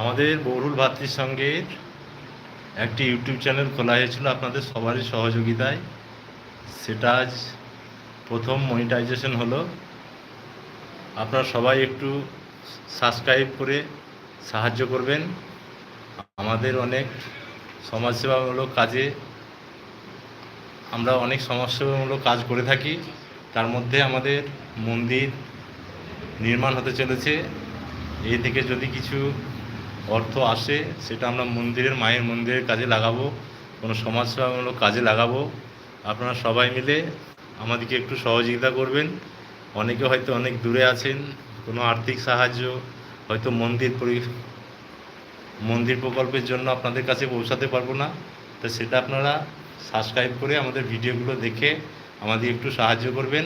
আমাদের বরুল ভাতৃ সঙ্গের একটি ইউটিউব চ্যানেল খোলা হয়েছিল আপনাদের সবারই সহযোগিতায়। সেটা আজ প্রথম মনিটাইজেশন হলো। আপনারা সবাই একটু সাবস্ক্রাইব করে সাহায্য করবেন। আমাদের অনেক সমাজসেবামূলক কাজে আমরা অনেক সমাজসেবামূলক কাজ করে থাকি। তার মধ্যে আমাদের মন্দির নির্মাণ হতে চলেছে। এই থেকে যদি কিছু অর্থ আসে, সেটা আমরা মন্দিরের, মায়ের মন্দিরের কাজে লাগাবো, কোনো সমাজসেবামূলক কাজে লাগাবো। আপনারা সবাই মিলে আমাদেরকে একটু সহযোগিতা করবেন। অনেকে হয়তো অনেক দূরে আছেন, কোনো আর্থিক সাহায্য, হয়তো মন্দির পরি, মন্দির প্রকল্পের জন্য আপনাদের কাছে পৌঁছাতে পারব না। তো সেটা আপনারা সাবস্ক্রাইব করে আমাদের ভিডিওগুলো দেখে আমাদের একটু সাহায্য করবেন।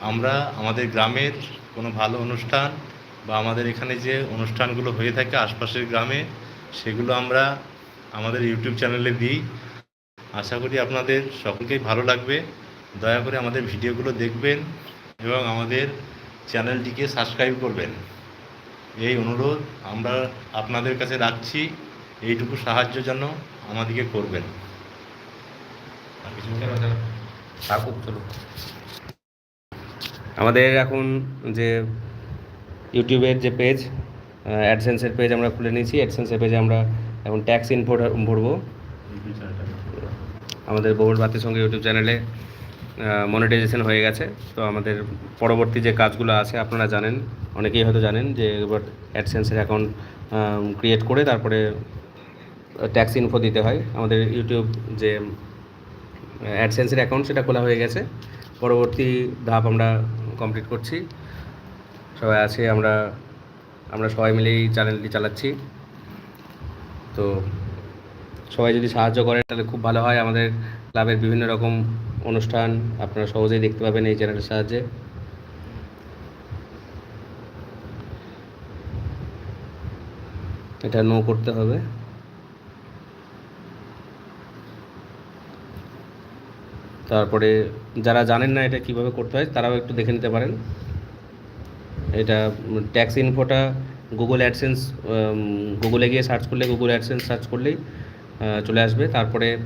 আমরা, আমাদের গ্রামের কোনো ভালো অনুষ্ঠান বা আমাদের এখানে যে অনুষ্ঠানগুলো হয়ে থাকে আশপাশের গ্রামে, সেগুলো আমরা আমাদের ইউটিউব চ্যানেলে দিই। আশা করি আপনাদের সকলকেই ভালো লাগবে। দয়া করে আমাদের ভিডিওগুলো দেখবেন এবং আমাদের চ্যানেলটিকে সাবস্ক্রাইব করবেন। এই অনুরোধ আমরা আপনাদের কাছে রাখছি। এইটুকু সাহায্য যেন আমাদেরকে করবেন। আমাদের এখন যে ইউটিউবের যে পেজ অ্যাডসেন্সের পেজ আমরা খুলে নিয়েছি। অ্যাডসেন্সের পেজে আমরা এখন ট্যাক্স ইন ভরবো। আমাদের বহুল বাতের সঙ্গে ইউটিউব চ্যানেলে মনিটাইজেশন হয়ে গেছে। তো আমাদের পরবর্তী যে কাজগুলো আছে, আপনারা জানেন, অনেকেই হয়তো জানেন যে এবার অ্যাডসেন্সের অ্যাকাউন্ট ক্রিয়েট করে তারপরে ট্যাক্স ইনফো দিতে হয়। আমাদের ইউটিউব যে অ্যাডসেন্সের অ্যাকাউন্ট সেটা খোলা হয়ে গেছে। পরবর্তী ধাপ আমরা কমপ্লিট করছি। সবাই আছে, আমরা আমরা সবাই মিলেই চ্যানেলটি চালাচ্ছি। তো সবাই যদি সাহায্য করেন, তাহলে খুব ভালো হয়। আমাদের ক্লাবের বিভিন্ন রকম অনুষ্ঠান আপনারা সহজেই দেখতে পাবেন এই চ্যানেলের সাহায্যে। এটা নো করতে হবে। তারপরে যারা জানেন না এটা কীভাবে করতে হয়, তারাও একটু দেখে নিতে পারেন। এটা ট্যাক্স ইনফোটা গুগল অ্যাডসেন্স গুগলে গিয়ে সার্চ করলে গুগল অ্যাডসেন্স সার্চ করলেই চলে আসবে। তারপরে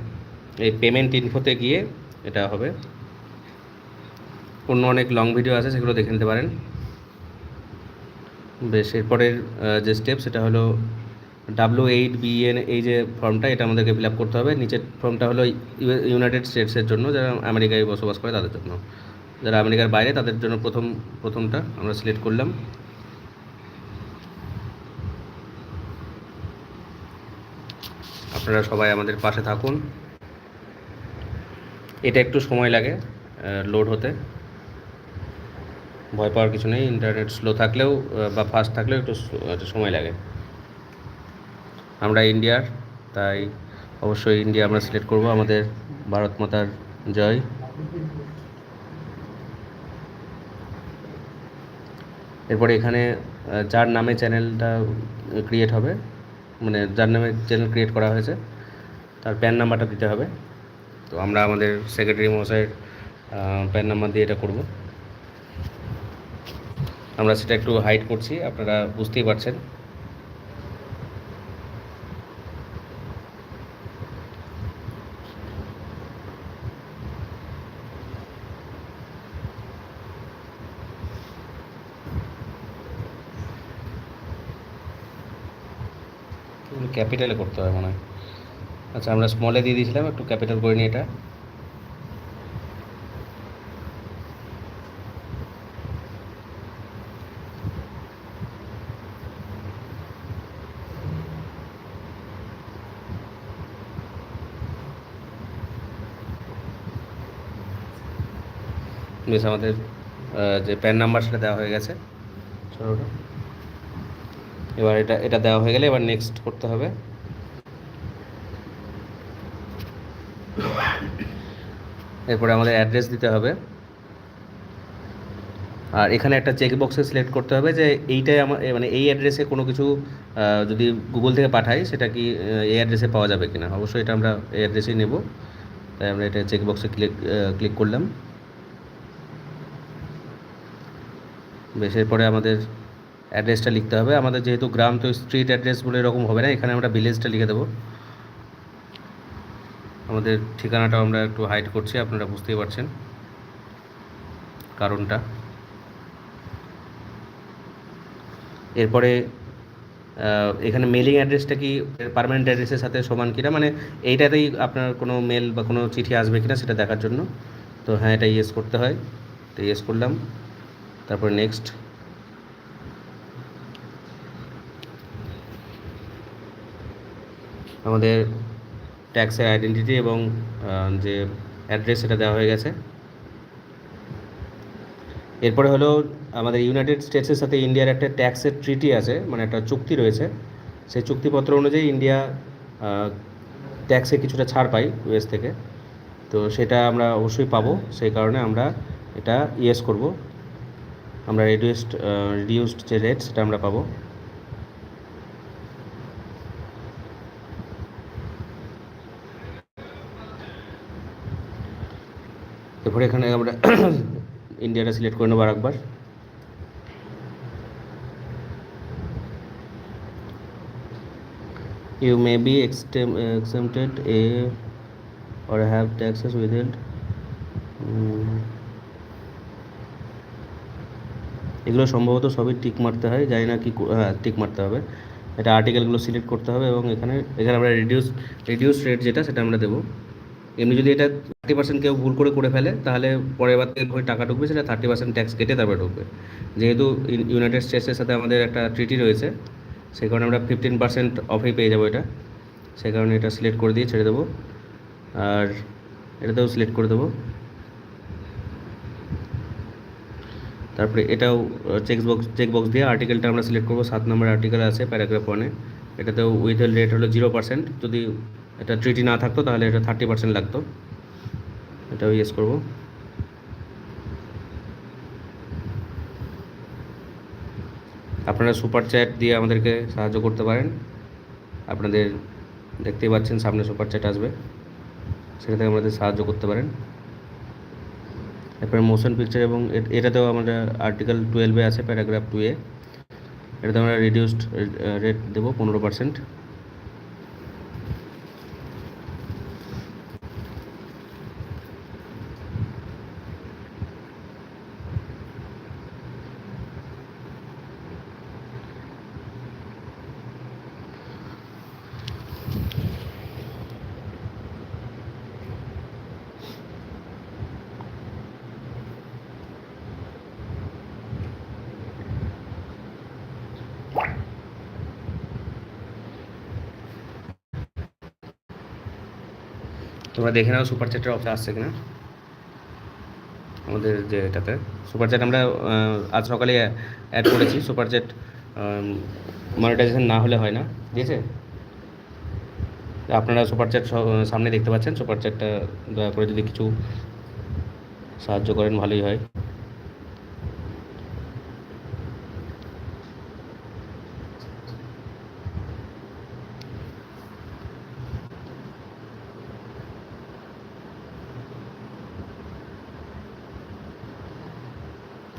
এই পেমেন্ট ইনফোতে গিয়ে এটা হবে। অন্য অনেক লং ভিডিও আছে, সেগুলো দেখে নিতে পারেন। বেশ, এরপরের যে স্টেপ সেটা হলো ডাব্লিউ এইট বিএন এই যে ফর্মটা এটা আমাদেরকে ফিল আপ করতে হবে। নিচের ফর্মটা হলো ইউ- ইউনাইটেড স্টেটসের জন্য, যারা আমেরিকায় বসবাস করে, তাদের জন্য। যারা আমেরিকার বাইরে, তাদের জন্য প্রথম, প্রথমটা আমরা সিলেক্ট করলাম। আপনারা সবাই আমাদের পাশে থাকুন। এটা একটু সময় লাগে লোড হতে। ভয় পাওয়ার কিছু নেই ইন্টারনেট স্লো থাকলেও বা ফাস্ট থাকলেও একটু সময় লাগে। আমরা ইন্ডিয়ার, তাই অবশ্যই ইন্ডিয়া আমরা সিলেক্ট করব। আমাদের ভারত মাতার জয়। এরপরে এখানে যার নামে চ্যানেলটা ক্রিয়েট হবে মানে যার নামে চ্যানেল ক্রিয়েট করা হয়েছে, তার প্যান নাম্বারটা দিতে হবে। তো আমরা আমাদের সেক্রেটারি মহাশয়ের প্যান নাম্বার দিয়ে এটা করব। আমরা সেটা একটু হাইড করছি, আপনারা বুঝতেই পারছেন। ক্যাপিটালে করতে হবে মনে হয়। আচ্ছা আমরা স্মলে দিয়ে দিয়েছিলাম, একটু ক্যাপিটাল করে নিই এটা। বেশ, আমাদের যে প্যান নাম্বার সেটা দেওয়া হয়ে গেছে। ওটা। এবার এটা এটা দেওয়া হয়ে গেলে এবার নেক্সট করতে হবে। এরপরে আমাদের অ্যাড্রেস দিতে হবে। আর এখানে একটা চেক বক্সে সিলেক্ট করতে হবে যে এইটাই আমার মানে এই অ্যাড্রেসে কোনো কিছু যদি গুগল থেকে পাঠাই, সেটা কি এই অ্যাড্রেসে পাওয়া যাবে কিনা? অবশ্যই এটা আমরা এই অ্যাড্রেসেই নেব। তাই আমরা এটা চেক বক্সে ক্লিক ক্লিক করলাম। বেশ, এরপরে আমাদের অ্যাড্রেসটা লিখতে হবে। আমাদের যেহেতু গ্রাম, তো স্ট্রিট অ্যাড্রেস বলে এরকম হবে না। এখানে আমরা ভিলেজটা লিখে দেবো। আমাদের ঠিকানাটাও আমরা একটু হাইড করছি, আপনারা বুঝতেই পারছেন কারণটা। এরপরে এখানে মেলিং অ্যাড্রেসটা কি পার্মানেন্ট অ্যাড্রেসের সাথে সমান কিনা? মানে এইটাতেই আপনার কোনো মেল বা কোনো চিঠি আসবে কিনা সেটা দেখার জন্য। তো হ্যাঁ এটা ইয়েস করতে হয়। তো ইয়েস করলাম। তারপরে নেক্সট আমাদের ট্যাক্সের আইডেন্টিটি এবং যে অ্যাড্রেস সেটা দেওয়া হয়ে গেছে। এরপরে হলো আমাদের ইউনাইটেড স্টেটসের সাথে ইন্ডিয়ার একটা ট্যাক্সের ট্রিটি আছে মানে একটা চুক্তি রয়েছে। সেই চুক্তিপত্র অনুযায়ী ইন্ডিয়া ট্যাক্সে কিছুটা ছাড় পাই ইউএস থেকে। তো সেটা আমরা অবশ্যই পাবো। সেই কারণে আমরা এটা ইয়েস করব। আমরা রিডিউসড রিডিউসড যে রেট সেটা আমরা পাবো। এরপরে এখানে আমরা ইন্ডিয়াটা সিলেক্ট করে নেব আর একবার You may be exempted a or have taxes withheld. উম, এগুলো সম্ভবত সবই টিক মারতে হয় জানি না কি হ্যাঁ টিক মারতে হবে। এটা আর্টিকেলগুলো সিলেক্ট করতে হবে এবং এখানে এখানে আমরা রিডিউস রিডিউস রেট যেটা সেটা আমরা দেবো। এমনি যদি এটা থার্টি পার্সেন্ট কেউ ভুল করে করে ফেলে, তাহলে পরের বার থেকে টাকা ঢুকবে, সেটা থার্টি পার্সেন্ট ট্যাক্স কেটে তারপরে ঢুকবে। যেহেতু ইউনাইটেড স্টেটসের সাথে আমাদের একটা ট্রিটি রয়েছে, সেই কারণে আমরা ফিফটিন পার্সেন্ট অফেই পেয়ে যাব এটা। সেই কারণে এটা সিলেক্ট করে দিয়ে ছেড়ে দেবো। আর এটাতেও সিলেক্ট করে দেবো। তারপরে এটাও চেক বক্স চেক বক্স দিয়ে আর্টিকেলটা আমরা সিলেক্ট করব। সাত নম্বর আর্টিকেল আছে প্যারাগ্রাফ ওয়ানে এটাতেও উইথেল রেট হলো জিরো পার্সেন্ট যদি এটা ট্রিটি না থাকতো, তাহলে এটা থার্টি পার্সেন্ট লাগতো। এটাও ইয়েস করব। আপনারা সুপার চ্যাট দিয়ে আমাদেরকে সাহায্য করতে পারেন। আপনাদের দেখতেই পাচ্ছেন, সামনে সুপার চ্যাট আসবে। সেটা থেকে আমাদের সাহায্য করতে পারেন। এরপরে মোশন পিকচার এবং এটাতেও আমরা আর্টিকেল টুয়েলভে আছে প্যারাগ্রাফ টুয়ে এটাতে আমরা রিডিউসড রেট দেবো, পনেরো পার্সেন্ট তোমরা দেখে নাও সুপার চ্যাটের অফার আসছে কিনা। আমাদের যে এটাতে। সুপার চ্যাট আমরা আজ সকালে অ্যাড করেছি। সুপার চ্যাট মনিটাইজেশন না হলে হয় না। ঠিক আছে? আপনারা সুপার চ্যাট সামনে দেখতে পাচ্ছেন। সুপার চ্যাটটা দয়া করে যদি কিছু সাহায্য করেন, ভালোই হয়।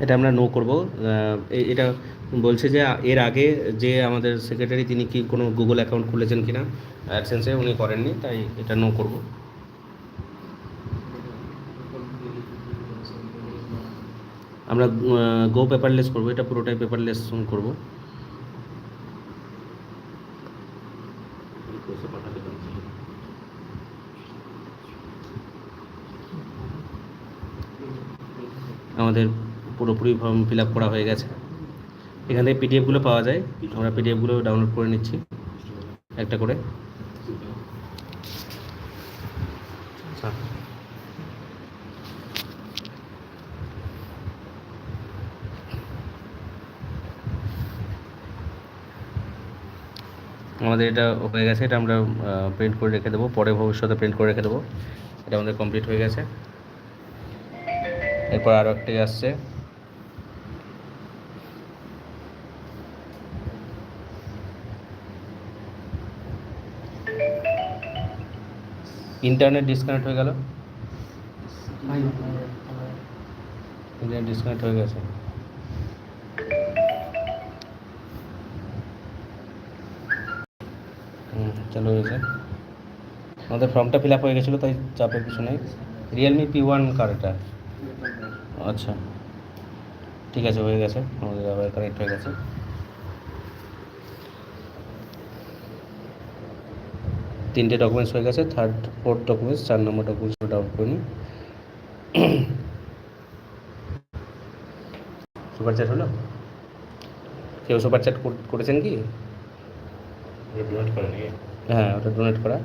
এটা আমরা নো করব। এটা বলছে যে, এর আগে যে আমাদের সেক্রেটারি তিনি কি কোনো গুগল অ্যাকাউন্ট খুলেছেন কিনা? অ্যাডসেন্সে উনি করেননি, তাই এটা নো করব। আমরা গো পেপারলেস করব, এটা পুরোটাই পেপারলেস করব। আমাদের পুরোপুরি ফর্ম ফিল আপ করা হয়ে গেছে। এখান থেকে পিডিএফগুলো পাওয়া যায়। আমরা পিডিএফগুলো ডাউনলোড করে নিচ্ছি। একটা করে। আচ্ছা। আমাদের এটা হয়ে গেছে। এটা আমরা প্রিন্ট করে রেখে দেবো। পরে ভবিষ্যতে প্রিন্ট করে রেখে দেবো। এটা আমাদের কমপ্লিট হয়ে গেছে। এরপর আরও একটি আসছে। ইন্টারনেট ডিসকানেক্ট হয়ে গেল? ইন্টারনেট ডিসকানেক্ট হয়ে গেছে। চালু হয়েছে। আমাদের ফর্মটা ফিল আপ হয়ে গেছিল তাই চাপের কিছু নেই। রিয়েলমি পি ওয়ান কারটা আচ্ছা। ঠিক আছে হয়ে গেছে। আমাদের আবার কানেক্ট হয়ে গেছে। তিনটে ডকুমেন্টস হয়ে গেছে থার্ড ফোর্থ ডকুমেন্টস চার নম্বর ডকুমেন্টস ডাউনলোড করে নিই। সুপার চ্যাট হলো? কেউ সুপার চ্যাট করেছেন কি? হ্যাঁ ওটা ডোনেট করা।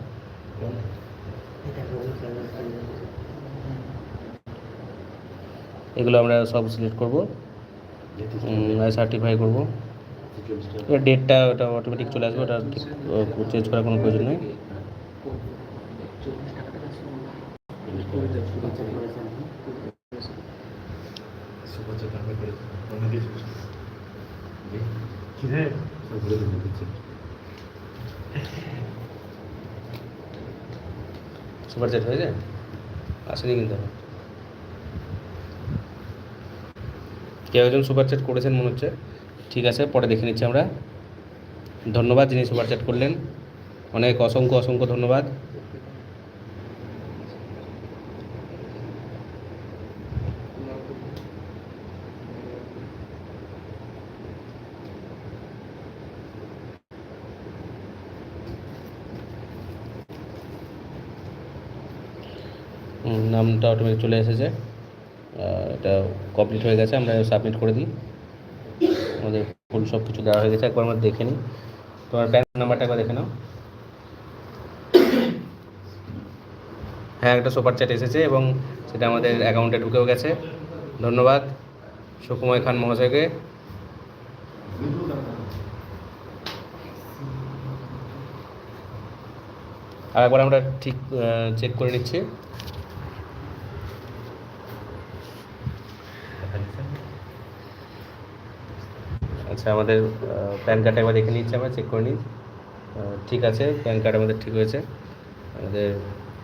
এগুলো আমরা সব সিলেক্ট করব। সার্টিফাই করব। ডেটটা ওটা অটোমেটিক চলে আসবে ওটা চেঞ্জ করার কোনো প্রয়োজন নেই। সুপার চ্যাট হয়ে যায়? আসেনি কিন্তু কেউ একজন সুপার চ্যাট করেছেন মনে হচ্ছে? ঠিক আছে, পরে দেখে নিচ্ছি আমরা। ধন্যবাদ যিনি সুপার চ্যাট করলেন। অনেক অসংখ্য অসংখ্য ধন্যবাদ। নামটা অটোমেটিক চলে এসেছে। এটা কমপ্লিট হয়ে গেছে, আমরা সাবমিট করে দিই। আমাদের ফুল সব কিছু দেওয়া হয়ে গেছে, একবার আমরা দেখে নিই। তোমার ব্যাঙ্ক নাম্বারটা একবার দেখে নাও। হ্যাঁ একটা সুপার চ্যাট এসেছে এবং সেটা আমাদের অ্যাকাউন্টে ঢুকেও গেছে। ধন্যবাদ। সুকুময় খান মহাশয়কে। আর একবার আমরা ঠিক চেক করে নিচ্ছি। আচ্ছা আমাদের প্যান কার্ড একবার দেখে নিচ্ছি আমরা চেক করে নিই। ঠিক আছে প্যান কার্ড আমাদের ঠিক হয়েছে। আমাদের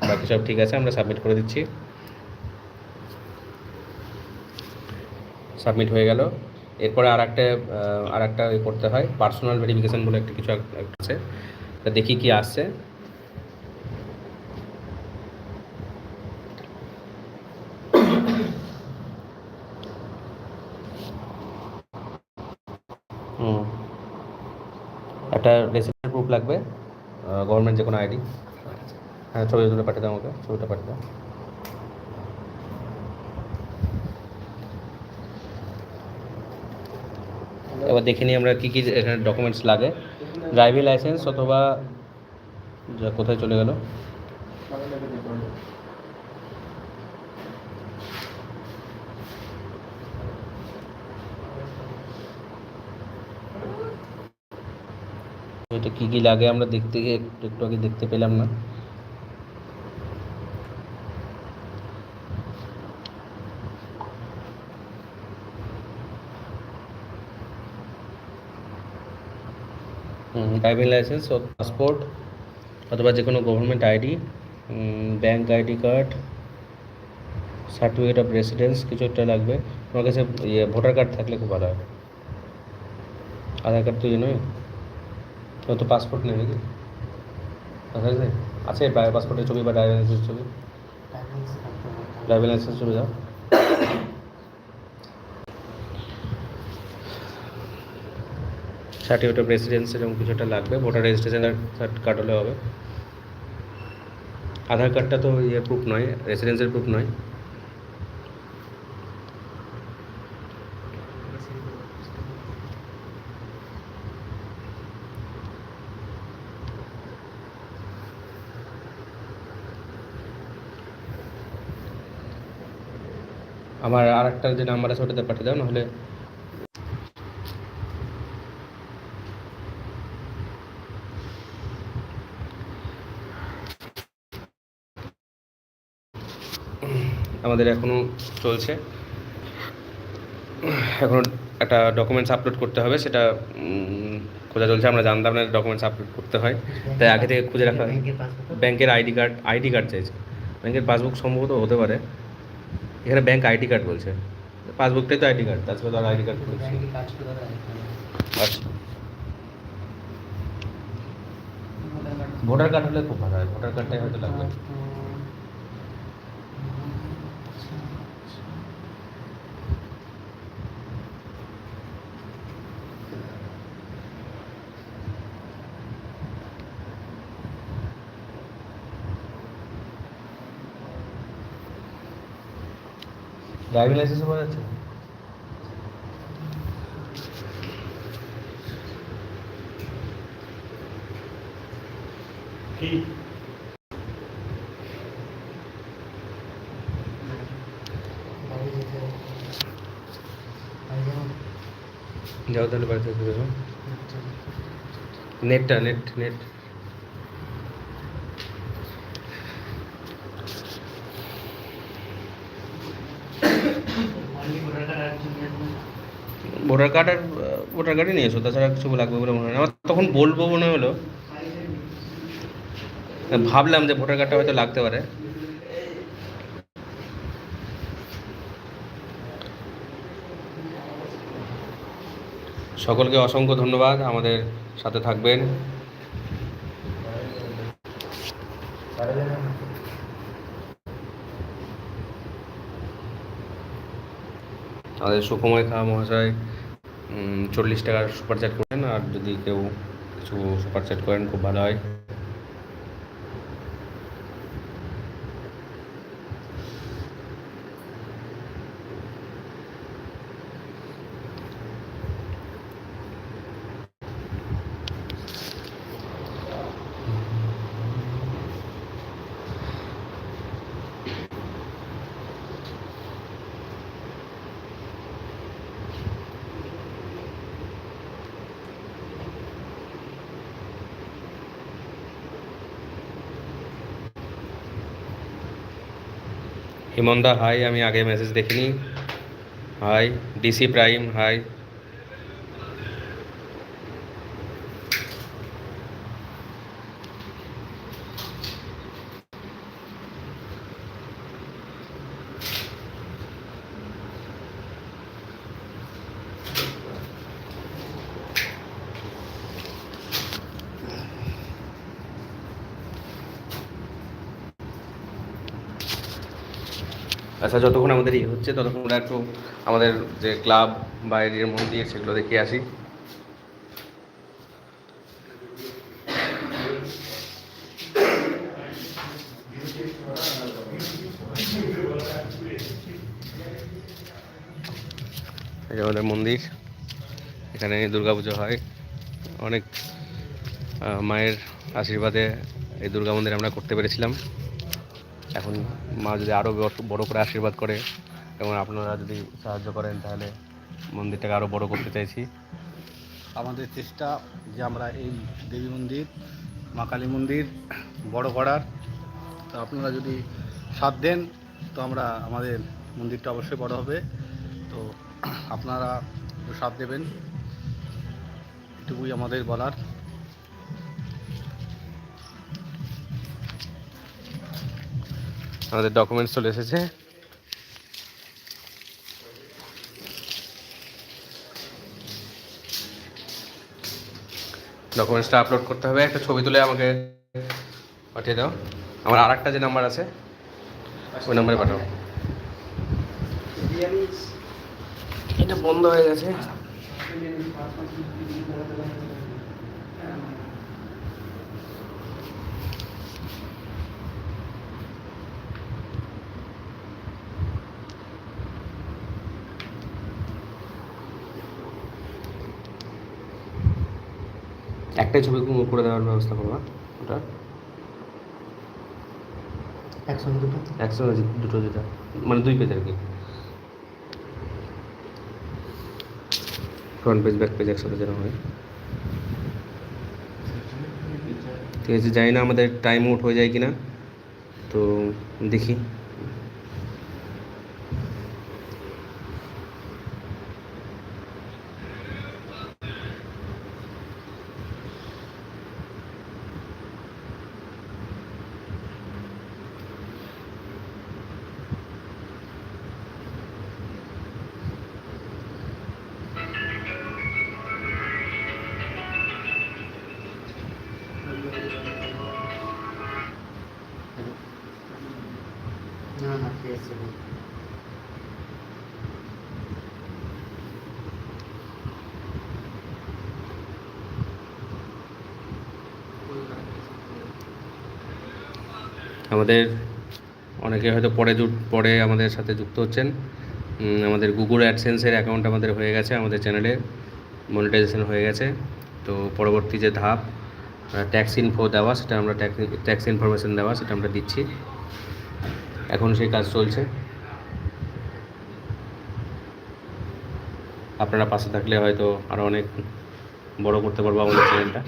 বাকি সব ঠিক আছে, আমরা সাবমিট করে দিচ্ছি। সাবমিট হয়ে গেল। এরপরে আর একটা আর একটা করতে হয় পার্সোনাল ভেরিফিকেশান বলে একটা কিছু আছে। তা দেখি কি আসছে। একটা রেসিডেন্ট প্রুফ লাগবে গভর্নমেন্ট যে কোনো আইডি হ্যাঁ ছবি তুলে পাঠিয়ে দাও আমাকে, ছবিটা পাঠিয়ে দাও। এবার দেখে নিই আমরা কী কী এখানে ডকুমেন্টস লাগে। ড্রাইভিং লাইসেন্স অথবা কোথায় চলে গেল। এটা কী কী লাগে আমরা দেখতে গিয়ে একটু একটু আগে দেখতে পেলাম না। ড্রাইভিং লাইসেন্স ও পাসপোর্ট অথবা যে কোনো government ID bank ID card certificate of residence কিছু একটা লাগবে। তোমার কাছে ইয়ে ভোটার কার্ড থাকলে খুব ভালো হবে আধার কার্ড তো ইয়ে নয়। তোর তো পাসপোর্ট নেই নাকি আধার নেই আছে? পাসপোর্টের ছবি বা ড্রাইভিং লাইসেন্স ছবি? ড্রাইভিং লাইসেন্স ছবি দাও। সার্টিফিকেট অফ রেসিডেন্স এরকম কিছু একটা লাগবে, ভোটার রেজিস্ট্রেশন কার্ড হলে হবে। আধার কার্ডটা তো ইয়ে প্রুফ নয় রেসিডেন্সের প্রুফ নয়। আমার আর একটা যে নাম্বার আছে ওটাতে পাঠিয়ে দাও, নাহলে আমাদের এখনও চলছে। এখন একটা ডকুমেন্টস আপলোড করতে হবে সেটা খোঁজা চলছে আমরা জানতাম না ডকুমেন্টস আপলোড করতে হয়। তাই আগে থেকে খুঁজে রাখা হয়। ব্যাংকের আইডি কার্ড আইডি কার্ড চাইছে। ব্যাংকের পাসবুক সম্ভবত হতে পারে। এখানে ব্যাংক আইডি কার্ড বলছে। পাসবুকটাই তো আইডি কার্ড তাছাড়া তো আর আইডি কার্ড বলছে আচ্ছা। ভোটার কার্ড হলে খুব ভালো হয়। ভোটার কার্ডটাই হয়তো লাগবে। ড্রাইভিং লাইসেন্স পাওয়া যাচ্ছে যাও তাহলে বাড়িতে দেখো নেটটা ভোটার কার্ড আর ভোটার কার্ডই নিয়ে এসো, তাছাড়া কিছু লাগবে বলে মনে হয় আমার তখন বলব মনে হলো। ভাবলাম যে ভোটার কার্ডটা হয়তো লাগতে পারে। সকলকে অসংখ্য ধন্যবাদ, আমাদের সাথে থাকবেন। আমাদের সুকুময় খা মহাশয়। চল্লিশ টাকার সুপার চ্যাট করেন আর যদি কেউ কিছু সুপার চ্যাট করেন, খুব ভালো হয়। হিমন্দা হাই আমি আগে মেসেজ দেখিনি। হাই ডিসি প্রাইম হাই আচ্ছা যতক্ষণ আমাদের ইয়ে হচ্ছে, ততক্ষণ আমরা একটু আমাদের যে ক্লাব বা এরিয়ার মন্দির সেগুলো দেখে আসি। আমাদের মন্দির, এখানে দুর্গাপুজো হয়। অনেক মায়ের আশীর্বাদে এই দুর্গা মন্দির আমরা করতে পেরেছিলাম। এখন মা যদি আরও বড় করে আশীর্বাদ করে এবং আপনারা যদি সাহায্য করেন তাহলে মন্দিরটাকে আরও বড় করতে চাইছি। আমাদের চেষ্টা যে আমরা এই দেবী মন্দির, মা কালী মন্দির বড় করার। তো আপনারা যদি সাথ দেন, তো আমরা আমাদের মন্দিরটা অবশ্যই বড় হবে। তো আপনারা সাথ দেবেন। এটুকুই আমাদের বলার। আমাদের ডকুমেন্টস চলে এসেছে। ডকুমেন্টসটা আপলোড করতে হবে। একটা ছবি তুলে আমাকে পাঠিয়ে দাও। আমার আর একটা যে নাম্বার আছে, ওই নাম্বারে পাঠাও। এটা বন্ধ হয়ে গেছে। একটাই ছবি করে দেওয়ার ব্যবস্থা করবা ওটা। একসঙ্গে দুটো? একসঙ্গে দুটো যেটা মানে দুই পেজ আর কি। ফ্রন্ট পেজ ব্যাক পেজ একসাথে যেন হয়। ঠিক আছে জানি না আমাদের টাইম আউট হয়ে যায় কিনা তো দেখি। আমাদের অনেকে হয়তো পরে পরে আমাদের সাথে যুক্ত হচ্ছেন। আমাদের গুগল অ্যাডসেন্সের অ্যাকাউন্ট আমাদের হয়ে গেছে, আমাদের চ্যানেলে মনিটাইজেশন হয়ে গেছে। তো পরবর্তী যে ধাপ ট্যাক্স ইনফো দেওয়া, সেটা আমরা ট্যাক্স ইনফরমেশন দেওয়া, সেটা আমরা দিচ্ছি। এখন সেই কাজ চলছে। আপনারা পাশে থাকলে হয়তো আরও অনেক বড় করতে পারব আমাদের চ্যানেলটা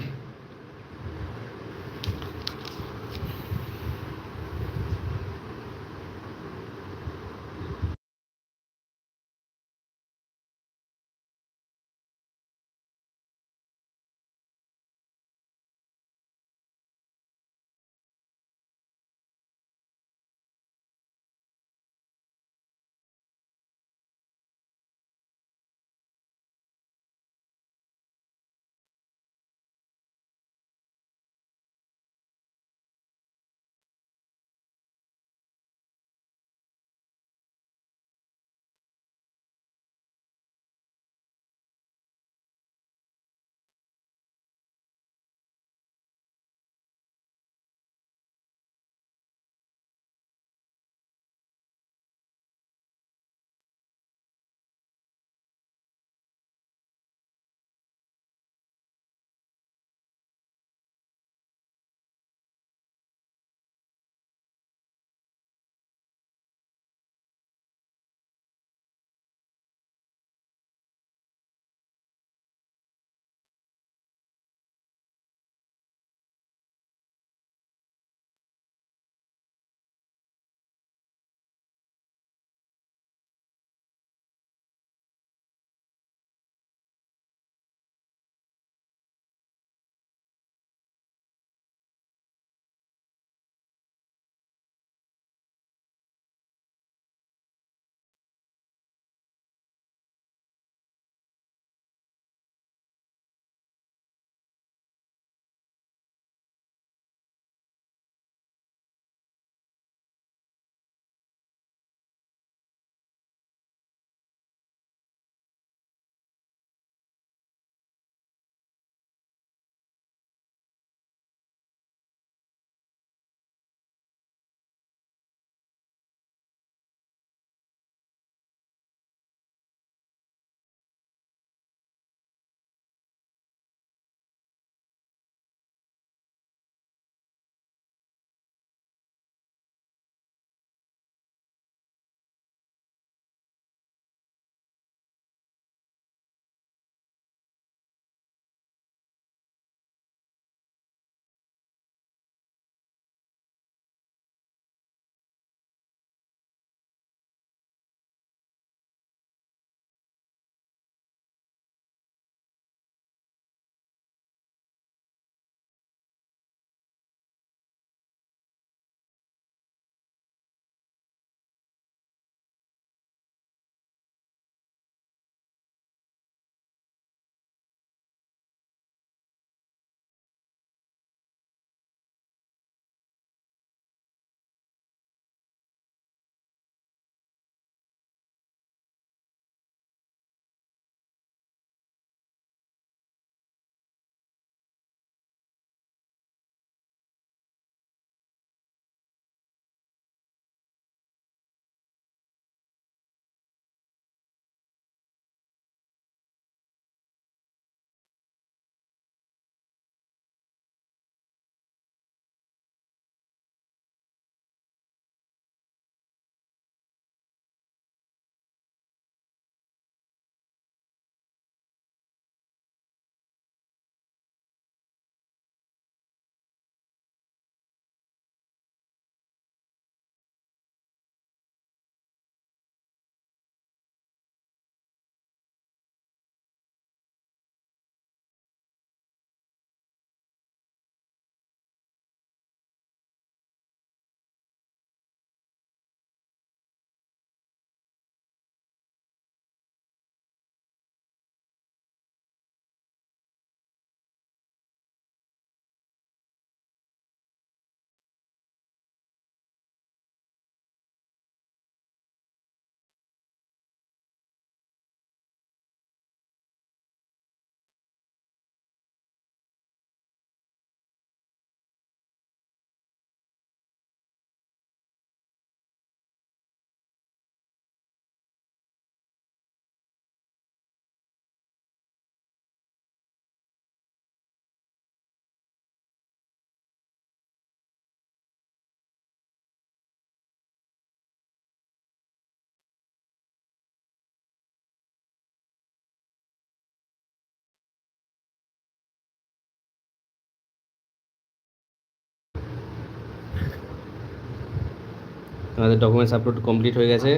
আমাদের ডকুমেন্টস আপলোড কমপ্লিট হয়ে গেছে।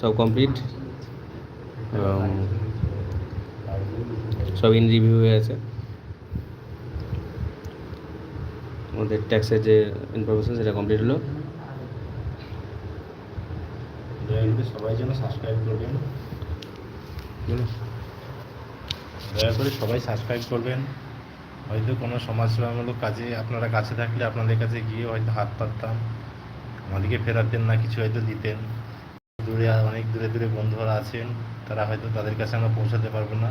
সব কমপ্লিট সব ইন রিভিউ হয়ে আছে আমাদের ট্যাক্সের যে ইনফরমেশন সেটা কমপ্লিট হলো। সবাই যেন সাবস্ক্রাইব করবেন। দয়া করে সবাই সাবস্ক্রাইব করবেন। হয়তো কোনো সমাজসেবামূলক কাজে আপনারা কাছে থাকলে আপনাদের কাছে গিয়ে হয়তো হাত পাততাম। আমাদেরকে ফেরাতেন না কিছু হয়তো দিতেন। দূরে অনেক দূরে দূরে বন্ধুরা আছেন, তারা হয়তো তাদের কাছে আমরা পৌঁছাতে পারব না।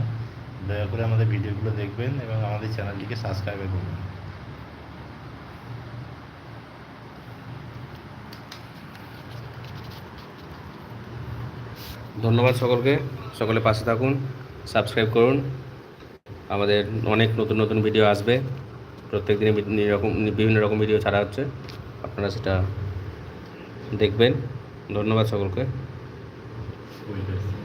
দয়া করে আমাদের ভিডিওগুলো দেখবেন এবং আমাদের চ্যানেলটিকে সাবস্ক্রাইব করবেন। ধন্যবাদ সকলকে। সকলে পাশে থাকুন, সাবস্ক্রাইব করুন। আমাদের অনেক নতুন নতুন ভিডিও আসবে। প্রত্যেক দিনে রকম, বিভিন্ন রকম ভিডিও ছাড়া হচ্ছে। আপনারা সেটা দেখবেন ধন্যবাদ সকলকে বুঝতে পেরেছি।